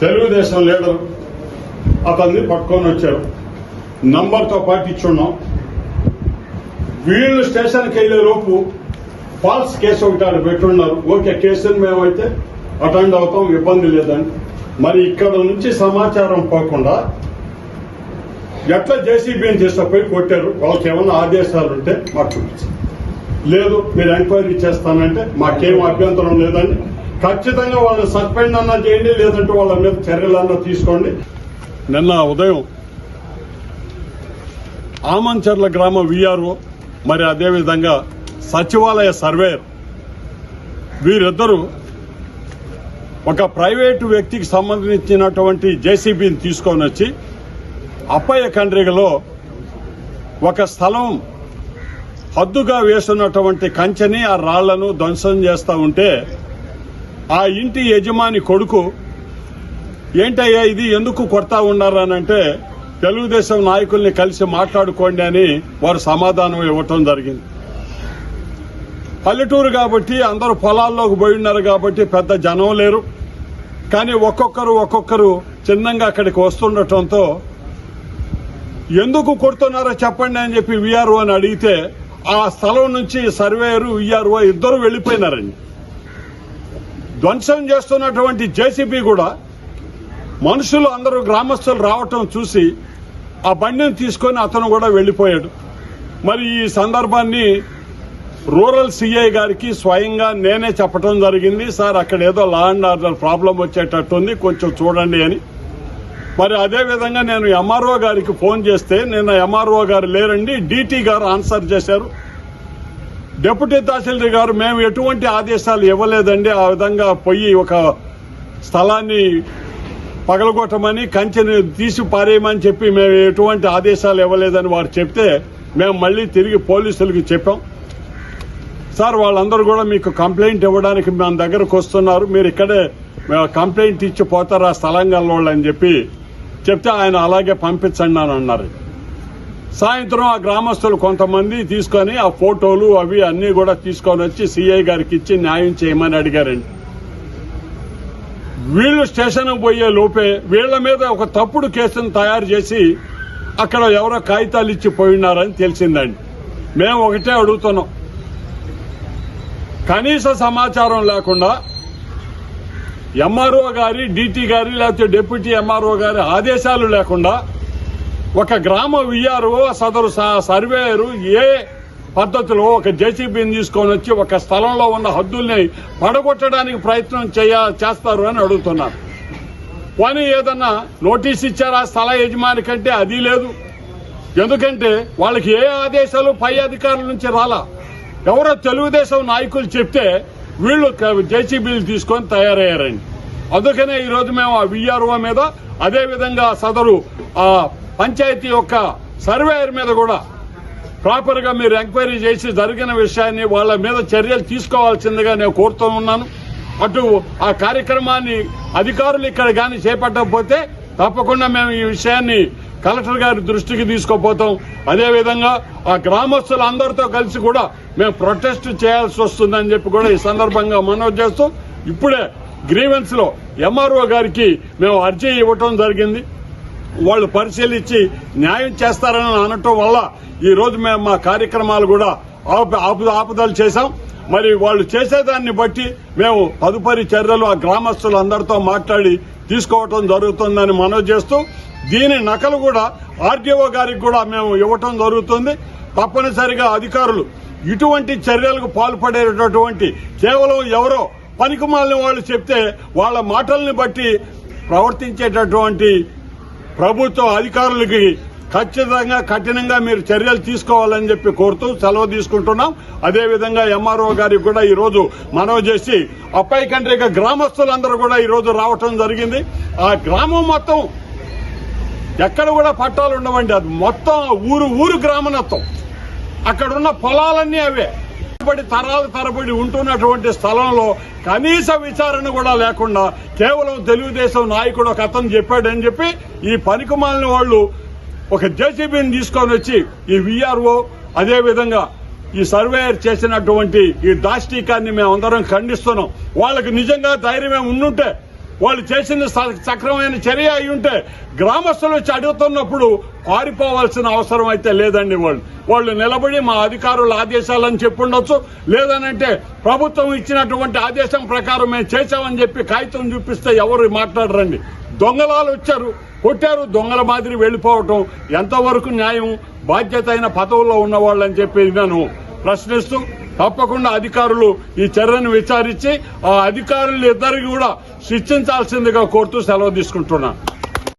Telugu Desam leader అతన్ని పట్టుకొని వచ్చారు. నంబర్తో పాటు ఇచ్చున్నాం వీళ్ళు స్టేషన్కి వెళ్ళేలోపు ఫాల్స్ కేసు ఒకటి ఆడ పెట్టున్నారు. ఓకే కేసుని మేమైతే అటెండ్ అవుతాం ఇబ్బంది లేదని. మరి ఇక్కడ నుంచి సమాచారం పోకుండా ఎట్లా జేసీబీని తీసుకుపోయి కొట్టారు? వాళ్ళకి ఏమైనా ఆదేశాలు ఉంటే మాకు లేదు మీరు ఎంక్వైరీ చేస్తానంటే మాకేం అభ్యంతరం లేదని ఖచ్చితంగా వాళ్ళు సస్పెండ్ అన్నా చేయండి లేదంటే వాళ్ళ మీద చర్యలన్నా తీసుకోండి. నిన్న ఉదయం ఆమంచర్ల గ్రామ విఆర్ఓ మరి అదేవిధంగా సచివాలయ సర్వేయర్ వీరిద్దరూ ఒక ప్రైవేటు వ్యక్తికి సంబంధించినటువంటి జేసీబీని తీసుకొని వచ్చి అప్పయ్య కండ్రిగలో ఒక స్థలం హద్దుగా వేస్తున్నటువంటి కంచెని ఆ రాళ్ళను ధ్వంసం చేస్తూ ఉంటే ఆ ఇంటి యజమాని కొడుకు ఏంటయ్యా ఇది? ఎందుకు కొడతా ఉన్నారనంటే తెలుగుదేశం నాయకుల్ని కలిసి మాట్లాడుకోండి అని వారు సమాధానం ఇవ్వటం జరిగింది. పల్లెటూరు కాబట్టి అందరూ పొలాల్లోకి పోయి ఉన్నారు కాబట్టి పెద్ద జనం లేరు. కానీ ఒక్కొక్కరు ఒక్కొక్కరు చిన్నంగా అక్కడికి వస్తుండటంతో ఎందుకు కొడుతున్నారో చెప్పండి అని చెప్పి విఆర్ఓ అని అడిగితే ఆ స్థలం నుంచి సర్వేయరు విఆర్ఓ ఇద్దరు వెళ్ళిపోయినారండి. ధ్వంసం చేస్తున్నటువంటి జేసీబీ కూడా మనుషులు అందరూ గ్రామస్తులు రావటం చూసి ఆ బండిని తీసుకొని అతను కూడా వెళ్ళిపోయాడు. మరి ఈ సందర్భాన్ని రూరల్ సిఐ గారికి స్వయంగా నేనే చెప్పడం జరిగింది. సార్ అక్కడ ఏదో లా అండ్ ఆర్డర్ ప్రాబ్లం వచ్చేటట్టుంది కొంచెం చూడండి అని. మరి అదే విధంగా నేను ఎంఆర్ఓ గారికి ఫోన్ చేస్తే నిన్న ఎంఆర్ఓ గారు లేరండి డీటీ గారు ఆన్సర్ చేశారు. డిప్యూటీ తహసీల్దార్ గారు మేము ఎటువంటి ఆదేశాలు ఇవ్వలేదండి. ఆ విధంగా పోయి ఒక స్థలాన్ని పగలగొట్టమని కంచెని తీసి పారేయమని చెప్పి మేము ఎటువంటి ఆదేశాలు ఇవ్వలేదని వారు చెప్తే మేము మళ్ళీ తిరిగి పోలీసులకి చెప్పాం. సార్ వాళ్ళందరూ కూడా మీకు కంప్లైంట్ ఇవ్వడానికి మన దగ్గరకు వస్తున్నారు. మీరు ఇక్కడే మేము కంప్లైంట్ ఇచ్చి పోతారు ఆ స్థలంగా వాళ్ళు అని చెప్పి చెప్తే ఆయన అలాగే పంపించండి అని అన్నారు. సాయంత్రం ఆ గ్రామస్తులు కొంతమంది తీసుకొని ఆ ఫోటోలు అవి అన్ని కూడా తీసుకొని వచ్చి సిఐ గారికి ఇచ్చి న్యాయం చేయమని అడిగారండి. వీళ్ళు స్టేషన్ పోయే లోపే వీళ్ళ మీద ఒక తప్పుడు కేసును తయారు చేసి అక్కడ ఎవరో కాగితాలు ఇచ్చి పోయినారని తెలిసిందండి. మేము ఒకటే అడుగుతున్నాం. కనీస సమాచారం లేకుండా ఎంఆర్ఓ గారి డీటీ గారి లేకపోతే డిప్యూటీ ఎంఆర్ఓ గారి ఆదేశాలు లేకుండా ఒక గ్రామ విఆర్ఓ సదరు సర్వేయరు ఏ పద్ధతిలో ఒక జేసీబీని తీసుకొని వచ్చి ఒక స్థలంలో ఉన్న హద్దుల్ని పడగొట్టడానికి ప్రయత్నం చేయ చేస్తారు అని అడుగుతున్నారు. పని ఏదన్నా నోటీస్ ఇచ్చారా? స్థల యజమాని కంటే అది లేదు. ఎందుకంటే వాళ్ళకి ఏ ఆదేశాలు పై అధికారుల నుంచి రాలా. ఎవరో తెలుగుదేశం నాయకులు చెప్తే వీళ్ళు జేసీబీలు తీసుకొని తయారయ్యారండి. అందుకనే ఈ రోజు మేము ఆ విఆర్ఓ మీద అదే విధంగా సదరు ఆ పంచాయతీ యొక్క సర్వేయర్ మీద కూడా ప్రాపర్గా మీరు ఎంక్వైరీ చేసి జరిగిన విషయాన్ని వాళ్ళ మీద చర్యలు తీసుకోవాల్సిందిగా నేను కోరుతూ ఉన్నాను. అటు ఆ కార్యక్రమాన్ని అధికారులు ఇక్కడ కానీ చేపట్టకపోతే తప్పకుండా మేము ఈ విషయాన్ని కలెక్టర్ గారి దృష్టికి తీసుకుపోతాం. అదేవిధంగా ఆ గ్రామస్తులందరితో కలిసి కూడా మేము ప్రొటెస్ట్ చేయాల్సి వస్తుందని చెప్పి కూడా ఈ సందర్భంగా మనవి చేస్తూ ఇప్పుడే గ్రీవెన్స్లో ఎంఆర్ఓ గారికి మేము అర్జీ ఇవ్వటం జరిగింది. వాళ్ళు పరిశీలించి న్యాయం చేస్తారని అనటం వల్ల ఈ రోజు మేము మా కార్యక్రమాలు కూడా ఆపు ఆపు- ఆపుదల చేశాం. మరి వాళ్ళు చేసేదాన్ని బట్టి మేము తదుపరి చర్యలు ఆ గ్రామస్తులందరితో మాట్లాడి తీసుకోవటం జరుగుతుందని మనవి చేస్తూ దీని నకలు కూడా ఆర్డీఓ గారికి కూడా మేము ఇవ్వటం జరుగుతుంది. తప్పనిసరిగా అధికారులు ఇటువంటి చర్యలకు పాల్పడేటటువంటి కేవలం ఎవరో పనికిమాలిన వాళ్ళు చెప్తే వాళ్ళ మాటల్ని బట్టి ప్రవర్తించేటటువంటి ప్రభుత్వ అధికారులకి ఖచ్చితంగా కఠినంగా మీరు చర్యలు తీసుకోవాలని చెప్పి కోరుతూ సెలవు తీసుకుంటున్నాం. అదేవిధంగా ఎంఆర్ఓ గారికి కూడా ఈరోజు మనవి చేసి అప్పై కంట్రిక గ్రామస్తులందరూ కూడా ఈరోజు రావటం జరిగింది. ఆ గ్రామం మొత్తం ఎక్కడ కూడా పట్టాలు ఉండవండి. అది మొత్తం ఊరు ఊరు గ్రామనత్వం. అక్కడున్న పొలాలన్నీ అవే. తరబడి తరాల తరబడి ఉంటున్నటువంటి స్థలంలో కనీస విచారణ కూడా లేకుండా కేవలం తెలుగుదేశం నాయకుడు ఒక అతను చెప్పాడని చెప్పి ఈ పనికిమాలిన వాళ్ళు ఒక జేసీబీని తీసుకొని వచ్చి ఈ విఆర్ఓ అదేవిధంగా ఈ సర్వేయర్ చేసినటువంటి ఈ దాష్టీకాన్ని మేము అందరం ఖండిస్తున్నాం. వాళ్ళకి నిజంగా ధైర్యమే ఉండుంటే వాళ్ళు చేసిన స- సక్రమైన చర్య అయి ఉంటే గ్రామస్తులు వచ్చి అడుగుతున్నప్పుడు పారిపోవాల్సిన అవసరం అయితే లేదండి వాళ్ళు. వాళ్ళు నిలబడి మా అధికారుల ఆదేశాలని చెప్పుండొచ్చు. లేదనంటే ప్రభుత్వం ఇచ్చినటువంటి ఆదేశం ప్రకారం మేము చేశామని చెప్పి కాగితం చూపిస్తే ఎవరు మాట్లాడరండి. దొంగలాలు వచ్చారు కొట్టారు దొంగల మాదిరి వెళ్ళిపోవటం ఎంతవరకు న్యాయం బాధ్యత అయిన పదవుల్లో ఉన్న వాళ్ళని చెప్పి నేను ప్రశ్నిస్తూ తప్పకుండా అధికారులు ఈ చర్యను విచారించి ఆ అధికారులు ఇద్దరికి కూడా శిక్షించాల్సిందిగా కోరుతూ సెలవు తీసుకుంటున్నాను